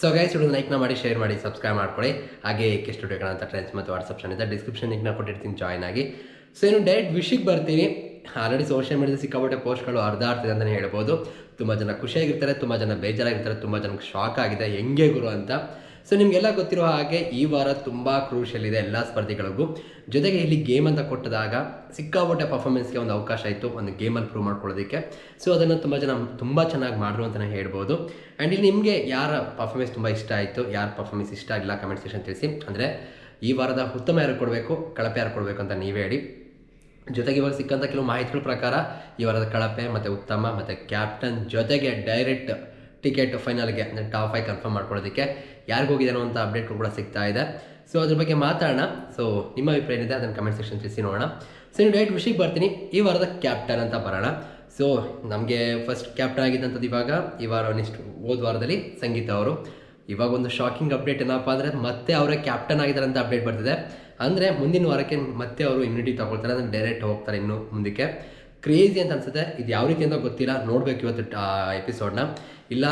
So guys video ಲೈಕ್ನ ಮಾಡಿ share ಮಾಡಿ subscribe ಮಾಡ್ಕೊಳ್ಳಿ. ಹಾಗೆ ಕೆ ಸ್ಟುಡಿಯೋ ಅಂತ ಟ್ರೆಂಡ್ಸ್ ಮತ್ತು ವಾಟ್ಸಪ್ ಇದೆ. ಡಿಸ್ಕ್ರಿಪ್ಷನ್ ಲಿಂಕ್ನ ಕೊಟ್ಟಿರ್ತೀನಿ ಜಾಯ್ನ್ ಆಗಿ. ಸೊ ಏನು ಡೈರೆಕ್ಟ್ ವಿಶಿಗೆ ಬರ್ತೀನಿ. ಆಲ್ರೆಡಿ ಸೋಷಿಯಲ್ ಮೀಡಿಯಾದಲ್ಲಿ ಸಿಕ್ಕಾಪಟ್ಟೆ ಪೋಸ್ಟ್ಗಳು ಅರ್ಧ ಆಗ್ತಿದೆ ಅಂತಲೇ ಹೇಳ್ಬೋದು. ತುಂಬ ಜನ ಖುಷಿಯಾಗಿರ್ತಾರೆ, ತುಂಬ ಜನ ಬೇಜಾರಾಗಿರ್ತಾರೆ, ತುಂಬ ಜನಕ್ಕೆ ಶಾಕ್ ಆಗಿದೆ. ಹೆಂಗೆ ಗುರು ಅಂತ. ಸೊ ನಿಮಗೆಲ್ಲ ಗೊತ್ತಿರೋ ಹಾಗೆ ಈ ವಾರ ತುಂಬ ಕ್ರೂಷಿಯಲ್ ಇದೆ ಎಲ್ಲ ಸ್ಪರ್ಧಿಗಳಿಗೂ. ಜೊತೆಗೆ ಇಲ್ಲಿ ಗೇಮ್ ಅಂತ ಕೊಟ್ಟದಾಗ ಸಿಕ್ಕಾಪಟ್ಟೆ ಪರ್ಫಾರ್ಮೆನ್ಸ್ಗೆ ಒಂದು ಅವಕಾಶ ಇತ್ತು, ಒಂದು ಗೇಮಲ್ಲಿ ಪ್ರೂವ್ ಮಾಡ್ಕೊಳ್ಳೋದಕ್ಕೆ. ಸೊ ಅದನ್ನು ತುಂಬ ಜನ, ತುಂಬ ಚೆನ್ನಾಗಿ ಮಾಡಿದ್ರು ಅಂತಲೇ ಹೇಳ್ಬೋದು. ಆ್ಯಂಡ್ ಇಲ್ಲಿ ನಿಮಗೆ ಯಾರ ಪರ್ಫಾರ್ಮೆನ್ಸ್ ತುಂಬ ಇಷ್ಟ ಆಯಿತು, ಯಾರ ಪರ್ಫಾರ್ಮೆನ್ಸ್ ಇಷ್ಟ ಆಗಿಲ್ಲ ಕಮೆಂಟ್ ಸೆಕ್ಷನ್ ತಿಳಿಸಿ. ಅಂದರೆ ಈ ವಾರದ ಉತ್ತಮ ಯಾರು ಕೊಡಬೇಕು, ಕಳಪೆ ಯಾರು ಕೊಡಬೇಕು ಅಂತ ನೀವೇ ಹೇಳಿ. ಜೊತೆಗೆ ಇವಾಗ ಸಿಕ್ಕಂಥ ಕೆಲವು ಮಾಹಿತಿಗಳ ಪ್ರಕಾರ ಈ ವಾರದ ಕಳಪೆ ಮತ್ತು ಉತ್ತಮ ಮತ್ತು ಕ್ಯಾಪ್ಟನ್ ಜೊತೆಗೆ ಡೈರೆಕ್ಟ್ ಟಿಕೆಟ್ ಫೈನಲ್ಗೆ ಅಂದರೆ ಟಾಪ್ ಫೈವ್ ಕನ್ಫರ್ಮ್ ಮಾಡ್ಕೊಳ್ಳೋದಕ್ಕೆ ಯಾರಿಗೂ ಹೋಗಿದ್ದಾನೋ ಅಂತ ಅಪ್ಡೇಟ್ ಕೂಡ ಸಿಗ್ತಾ ಇದೆ. ಸೊ ಅದ್ರ ಬಗ್ಗೆ ಮಾತಾಡೋಣ. ಸೊ ನಿಮ್ಮ ಅಭಿಪ್ರಾಯ ಏನಿದೆ ಅದನ್ನು ಕಮೆಂಟ್ ಸೆಕ್ಷನ್ ತಿಳಿಸಿ ನೋಡೋಣ. ಸೊ ನೀವು ಡೈರೆಕ್ಟ್ ವಿಷಯಕ್ಕೆ ಬರ್ತೀನಿ. ಈ ವಾರದ ಕ್ಯಾಪ್ಟನ್ ಅಂತ ಬರೋಣ. ಸೊ ನಮಗೆ ಫಸ್ಟ್ ಕ್ಯಾಪ್ಟನ್ ಆಗಿದ್ದಂಥದ್ದು ಇವಾಗ, ಈ ವಾರ ನೆಕ್ಸ್ಟ್ ಹೋದ ವಾರದಲ್ಲಿ ಸಂಗೀತ ಅವರು. ಇವಾಗ ಒಂದು ಶಾಕಿಂಗ್ ಅಪ್ಡೇಟ್ ಏನಪ್ಪ ಅಂದರೆ ಮತ್ತೆ ಅವರೇ ಕ್ಯಾಪ್ಟನ್ ಆಗಿದ್ದಾರೆ ಅಂತ ಅಪ್ಡೇಟ್ ಬರ್ತಿದೆ. ಅಂದರೆ ಮುಂದಿನ ವಾರಕ್ಕೆ ಮತ್ತೆ ಅವರು ಇಮ್ಯುನಿಟಿ ತಗೊಳ್ತಾರೆ, ಅಂದರೆ ಡೈರೆಕ್ಟ್ ಹೋಗ್ತಾರೆ ಇನ್ನು ಮುಂದಕ್ಕೆ. ಕ್ರೇಜಿ ಅಂತ ಅನ್ಸುತ್ತೆ. ಇದು ಯಾವ ರೀತಿ ಅಂತ ಗೊತ್ತಿಲ್ಲ. ನೋಡಬೇಕು ಇವತ್ತು ಎಪಿಸೋಡ್ನ ಇಲ್ಲ,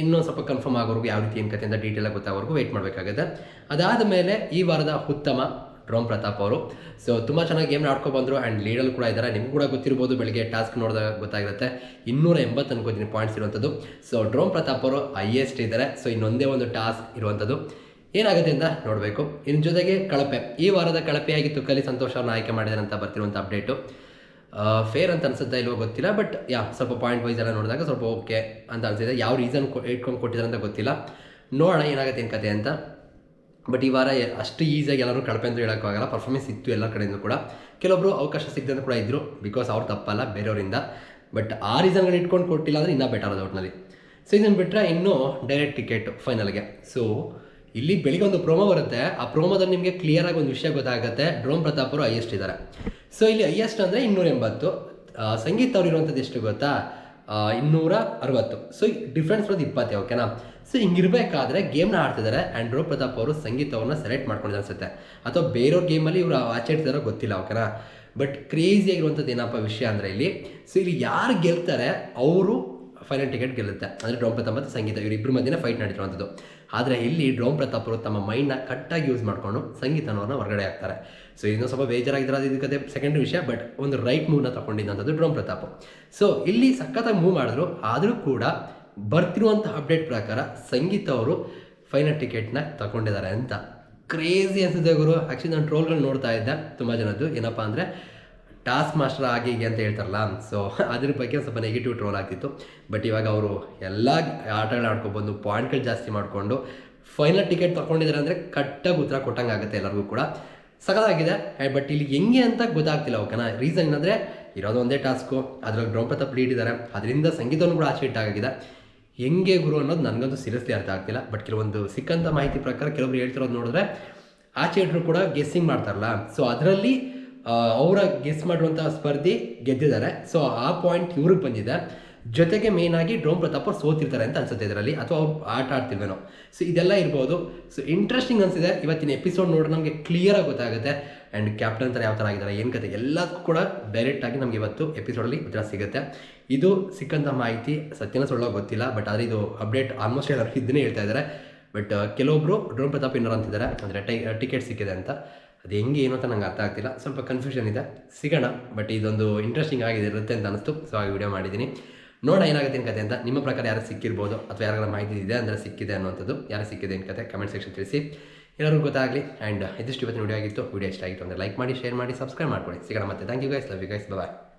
ಇನ್ನೂ ಸ್ವಲ್ಪ ಕನ್ಫರ್ಮ್ ಆಗೋರ್ಗು ಯಾವ ರೀತಿ ಏನು ಕತೆ ಅಂತ ಡೀಟೇಲಾಗಿ ಗೊತ್ತಾಗೋರ್ಗು ವೆಯ್ಟ್ ಮಾಡಬೇಕಾಗುತ್ತೆ. ಅದಾದ ಮೇಲೆ ಈ ವಾರದ ಉತ್ತಮ ಡ್ರೋಮ್ ಪ್ರತಾಪ್ ಅವರು. ಸೊ ತುಂಬ ಚೆನ್ನಾಗಿ ಗೇಮ್ ಆಡ್ಕೊ ಬಂದರು ಆ್ಯಂಡ್ ಲೀಡಲ್ಲಿ ಕೂಡ ಇದ್ದಾರೆ ನಿಮ್ಗೆ ಕೂಡ ಗೊತ್ತಿರ್ಬೋದು, ಬೆಳಗ್ಗೆ ಟಾಸ್ಕ್ ನೋಡಿದಾಗ ಗೊತ್ತಾಗಿರುತ್ತೆ. ಇನ್ನೂರ ಎಂಬತ್ತು ಅನ್ಕೋತೀನಿ ಪಾಯಿಂಟ್ಸ್ ಇರುವಂಥದ್ದು ಸೊ ಡ್ರೋಮ್ ಪ್ರತಾಪ್ ಅವರು ಹೈಯೆಸ್ಟ್ ಇದ್ದಾರೆ ಸೊ ಇನ್ನೊಂದೇ ಒಂದು ಟಾಸ್ಕ್ ಇರುವಂಥದ್ದು ಏನಾಗುತ್ತೆ ಅಂತ ನೋಡಬೇಕು. ಇನ್ನು ಜೊತೆಗೆ ಕಳಪೆ. ಈ ವಾರದ ಕಳಪೆಯಾಗಿ ಕಲಿ ಸಂತೋಷ ಅವ್ರನ್ನ ಆಯ್ಕೆ ಮಾಡಿದಾರೆ ಅಂತ ಬರ್ತಿರುವಂಥ ಅಪ್ಡೇಟು ಫೇರ್ ಅಂತ ಅನ್ಸುತ್ತಾ ಇಲ್ವೋ ಗೊತ್ತಿಲ್ಲ ಬಟ್ ಯಾ ಸ್ವಲ್ಪ ಪಾಯಿಂಟ್ ವೈಸ್ ಎಲ್ಲ ನೋಡಿದಾಗ ಸ್ವಲ್ಪ ಓಕೆ ಅಂತ ಅನ್ಸಿದೆ. ಯಾವ ರೀಸನ್ ಇಟ್ಕೊಂಡು ಕೊಟ್ಟಿದ್ದಾರೆ ಅಂತ ಗೊತ್ತಿಲ್ಲ. ನೋಡೋಣ ಏನಾಗುತ್ತೆ ಏನು ಕತೆ ಅಂತ. ಬಟ್ ಈ ವಾರ ಅಷ್ಟು ಈಸಿಯಾಗಿ ಎಲ್ಲರೂ ಕಳಪೆ ಅಂತ ಹೇಳೋಕ್ಕಾಗಲ್ಲ ಪರ್ಫಾರ್ಮೆನ್ಸ್ ಇತ್ತು ಎಲ್ಲ ಕಡೆಯಿಂದ ಕೂಡ. ಕೆಲವೊಬ್ರು ಅವಕಾಶ ಸಿಗ್ದಂತ ಕೂಡ ಇದ್ದರು ಬಿಕಾಸ್ ಅವ್ರು ತಪ್ಪಲ್ಲ ಬೇರೆಯವರಿಂದ. ಬಟ್ ಆ ರೀಸನ್ಗಳನ್ನ ಇಟ್ಕೊಂಡು ಕೊಟ್ಟಿಲ್ಲ ಅಂದರೆ ಇನ್ನೂ ಬೆಟರ್ ಅದು ಒಟ್ಟಿನಲ್ಲಿ ಸೊ ಇದನ್ನು ಬಿಟ್ಟರೆ ಇನ್ನೂ ಡೈರೆಕ್ಟ್ ಟಿಕೆಟ್ ಫೈನಲ್ಗೆ ಸೊ ಇಲ್ಲಿ ಬೆಳಿಗ್ಗೆ ಒಂದು ಪ್ರೋಮೋ ಬರುತ್ತೆ. ಆ ಪ್ರೋಮೋದಲ್ಲಿ ನಿಮಗೆ ಕ್ಲಿಯರ್ ಆಗಿ ಒಂದು ವಿಷಯ ಗೊತ್ತಾಗುತ್ತೆ. ಡ್ರೋಮ್ ಪ್ರತಾಪ್ ಅವರು ಹೈಯೆಸ್ಟ್ ಇದ್ದಾರೆ. ಸೊ ಇಲ್ಲಿ ಹೈಯೆಸ್ಟ್ ಅಂದರೆ ಇನ್ನೂರ ಎಂಬತ್ತು ಸಂಗೀತ ಅವ್ರು ಇರುವಂಥದ್ದು ಎಷ್ಟು ಗೊತ್ತಾ? ಇನ್ನೂರ ಅರವತ್ತು ಸೊ ಡಿಫ್ರೆನ್ಸ್ ಬರೋದು ಇಪ್ಪತ್ತೇ ಓಕೆನಾ ಸೊ ಹಿಂಗಿರ್ಬೇಕಾದ್ರೆ ಗೇಮ್ನ ಆಡ್ತಿದ್ದಾರೆ ಆ್ಯಂಡ್ ರೋ ಪ್ರತಾಪ್ ಅವರು ಸಂಗೀತ ಸೆಲೆಕ್ಟ್ ಮಾಡ್ಕೊಂಡಿದ್ದಾರೆ ಅನ್ಸುತ್ತೆ. ಅಥವಾ ಬೇರೆಯವ್ರ ಗೇಮಲ್ಲಿ ಇವರು ಆಚೆ ಇಡ್ತಾರೋ ಗೊತ್ತಿಲ್ಲ ಓಕೆನಾ ಬಟ್ ಕ್ರೇಜಿ ಆಗಿರುವಂಥದ್ದು ಏನಪ್ಪ ವಿಷಯ ಅಂದರೆ ಇಲ್ಲಿ ಸೊ ಇಲ್ಲಿ ಯಾರು ಗೆಲ್ತಾರೆ? ಅವರು ಫೈನಲ್ ಟಿಕೆಟ್ ಗೆಲ್ಲುತ್ತೆ. ಅಂದರೆ ಡ್ರೋಮ್ ಪ್ರತಾಪ್ ಮತ್ತು ಸಂಗೀತ ಇವರಿಬ್ಬರ ಮಧ್ಯೆ ಫೈಟ್ ನಡೀತಿರುವಂಥದ್ದು. ಆದರೆ ಇಲ್ಲಿ ಡ್ರೋಮ್ ಪ್ರತಾಪ್ ಅವರು ತಮ್ಮ ಮೈಂಡ್ನ ಕಟ್ಟಾಗಿ ಯೂಸ್ ಮಾಡಿಕೊಂಡು ಸಂಗೀತನವ್ರನ್ನ ಹೊರಗಡೆ ಹಾಕ್ತಾರೆ. ಸೊ ಇನ್ನೊಂದು ಸ್ವಲ್ಪ ಬೇಜಾರಾಗಿದ್ರೆ ಅದು ಇದಕ್ಕೆ ಸೆಕೆಂಡ್ ವಿಷಯ ಬಟ್ ಒಂದು ರೈಟ್ ಮೂವ್ನ ತಗೊಂಡಿದ್ದಂಥದ್ದು ಡ್ರೋಮ್ ಪ್ರತಾಪ್ ಸೊ ಇಲ್ಲಿ ಸಖತ್ತಾಗಿ ಮೂವ್ ಮಾಡಿದ್ರು. ಆದರೂ ಕೂಡ ಬರ್ತಿರುವಂಥ ಅಪ್ಡೇಟ್ ಪ್ರಕಾರ ಸಂಗೀತ ಅವರು ಫೈನಲ್ ಟಿಕೆಟ್ನ ತಗೊಂಡಿದ್ದಾರೆ ಅಂತ. ಕ್ರೇಜಿ ಅನ್ಸುತ್ತೆ ಗುರು. ಆ್ಯಕ್ಚುಲಿ ನಾನು ಟ್ರೋಲ್ಗಳು ನೋಡ್ತಾ ಇದ್ದೆ. ತುಂಬ ಜನದ್ದು. ಏನಪ್ಪ ಅಂದರೆ ಟಾಸ್ಕ್ ಮಾಸ್ಟರ್ ಆಗಿ ಹೀಗೆ ಅಂತ ಹೇಳ್ತಾರಲ್ಲ ಸೊ ಅದ್ರ ಬಗ್ಗೆ ಸ್ವಲ್ಪ ನೆಗೆಟಿವ್ ಟ್ರೋಲ್ ಆಗ್ತಿತ್ತು. ಬಟ್ ಇವಾಗ ಅವರು ಎಲ್ಲ ಆಟಗಳು ಆಡ್ಕೊಬಂದು ಪಾಯಿಂಟ್ಗಳು ಜಾಸ್ತಿ ಮಾಡಿಕೊಂಡು ಫೈನಲ್ ಟಿಕೆಟ್ ತೊಗೊಂಡಿದ್ದಾರೆ ಅಂದರೆ ಕಟ್ಟಾಗಿ ಉತ್ತರ ಕೊಟ್ಟಂಗೆ ಆಗುತ್ತೆ ಎಲ್ಲರಿಗೂ ಕೂಡ. ಸಕಲಾಗಿದೆ ಬಟ್ ಇಲ್ಲಿ ಹೆಂಗೆ ಅಂತ ಗೊತ್ತಾಗ್ತಿಲ್ಲ ಓಕೆನಾ ರೀಸನ್ ಏನಂದರೆ ಇರೋದು ಒಂದೇ ಟಾಸ್ಕು ಅದರಲ್ಲಿ ಗ್ರೌಂಡ್ ಪ್ರತಾಪ್ ಲೀಡ್ ಇದ್ದಾರೆ ಅದರಿಂದ ಸಂಗೀತವನ್ನು ಕೂಡ ಆಚೆ ಇಟ್ಟಾಗಿದೆ ಹೆಂಗೆ ಗುರು ಅನ್ನೋದು ನನಗಂತೂ ಸೀರಿಯಸ್ಲಿ ಅರ್ಥ ಆಗ್ತಿಲ್ಲ. ಬಟ್ ಕೆಲವೊಂದು ಸಿಕ್ಕಂಥ ಮಾಹಿತಿ ಪ್ರಕಾರ ಕೆಲವರು ಹೇಳ್ತಿರೋದು ನೋಡಿದ್ರೆ ಆಚೆ ಇಟ್ಟರು ಕೂಡ ಗೆಸ್ಸಿಂಗ್ ಮಾಡ್ತಾರಲ್ಲ. ಸೊ ಅದರಲ್ಲಿ ಅವರ ಗೆಸ್ ಮಾಡುವಂಥ ಸ್ಪರ್ಧಿ ಗೆದ್ದಿದ್ದಾರೆ. ಸೊ ಆ ಪಾಯಿಂಟ್ ಇವ್ರಿಗೆ ಬಂದಿದೆ. ಜೊತೆಗೆ ಮೇನ್ ಆಗಿ ಡ್ರೋಮ್ ಪ್ರತಾಪ್ ಅವ್ರು ಸೋತಿರ್ತಾರೆ ಅಂತ ಅನ್ಸುತ್ತೆ ಇದರಲ್ಲಿ. ಅಥವಾ ಅವ್ರು ಆಟ ಆಡ್ತಿಲ್ವೇನೋ. ಸೊ ಇದೆಲ್ಲ ಇರ್ಬೋದು. ಸೊ ಇಂಟ್ರೆಸ್ಟಿಂಗ್ ಅನಿಸಿದೆ. ಇವತ್ತಿನ ಎಪಿಸೋಡ್ ನೋಡಿ ನಮಗೆ ಕ್ಲಿಯರಾಗಿ ಗೊತ್ತಾಗುತ್ತೆ. ಆ್ಯಂಡ್ ಕ್ಯಾಪ್ಟನ್ ಥರ ಯಾವ ಥರ ಆಗಿದ್ದಾರೆ, ಏನು ಕತೆ. ಎಲ್ಲದಕ್ಕೂ ಕೂಡ ಡೈರೆಕ್ಟಾಗಿ ನಮಗೆ ಇವತ್ತು ಎಪಿಸೋಡಲ್ಲಿ ಉತ್ತರ ಸಿಗುತ್ತೆ. ಇದು ಸಿಕ್ಕಂಥ ಮಾಹಿತಿ ಸತ್ಯನ ಸೊಳ್ಳೋ ಗೊತ್ತಿಲ್ಲ. ಬಟ್ ಆದರೆ ಇದು ಅಪ್ಡೇಟ್ ಆಲ್ಮೋಸ್ಟ್ ಎಲ್ಲರೂ ಇದನ್ನೇ ಹೇಳ್ತಾ ಇದ್ದಾರೆ. ಬಟ್ ಕೆಲವೊಬ್ಬರು ಡ್ರೋನ್ ಪ್ರತಾಪ್ ಇನ್ನರ್ ಅಂತಿದ್ದಾರೆ. ಅಂದರೆ ಟೈ, ಟಿಕೆಟ್ ಸಿಕ್ಕಿದೆ ಅಂತ. ಅದು ಹೆಂಗೆ ಏನು ಅಂತ ನಂಗೆ ಅರ್ಥ ಆಗ್ತಿಲ್ಲ. ಸ್ವಲ್ಪ ಕನ್ಫ್ಯೂಷನ್ ಇದೆ. ಸಿಗೋಣ ಬಟ್ ಇದೊಂದು ಇಂಟ್ರೆಸ್ಟಿಂಗ್ ಆಗಿದೆ ಅಂತ ಅನಿಸ್ತು ಸೊ ಹಾಗೆ ವಿಡಿಯೋ ಮಾಡಿದ್ದೀನಿ. ನೋಡ ಏನಾಗುತ್ತೆ ಏನು ಕತೆ ಅಂತ. ನಿಮ್ಮ ಪ್ರಕಾರ ಯಾರು ಸಿಕ್ಕಿರ್ಬೋದು? ಅಥವಾ ಯಾರ ಮಾಹಿತಿ ಇದೆ ಅಂದರೆ ಸಿಕ್ಕಿದೆ ಅನ್ನೋಂಥದ್ದು ಯಾರು ಸಿಕ್ಕಿದೆ ಏನು ಕತೆ ಕಮೆಂಟ್ ಸೆಕ್ಷನ್ ತಿಳಿಸಿ. ಎಲ್ಲರಿಗೂ ಗೊತ್ತಾಗಲಿ. ಆ್ಯಂಡ್ ಇದಿಷ್ಟು ಇವತ್ತಿನ ವಿಡಿಯೋ ಆಗಿತ್ತು. ವಿಡಿಯೋ ಇಷ್ಟ ಆಗಿತ್ತು ಅಂದರೆ ಲೈಕ್ ಮಾಡಿ ಶೇರ್ ಮಾಡಿ ಸಬ್ಸ್ಕ್ರೈಬ್ ಮಾಡ್ಕೊಳ್ಳಿ. ಸಿಗೋಣ ಮತ್ತೆ. Thank you guys love you guys bye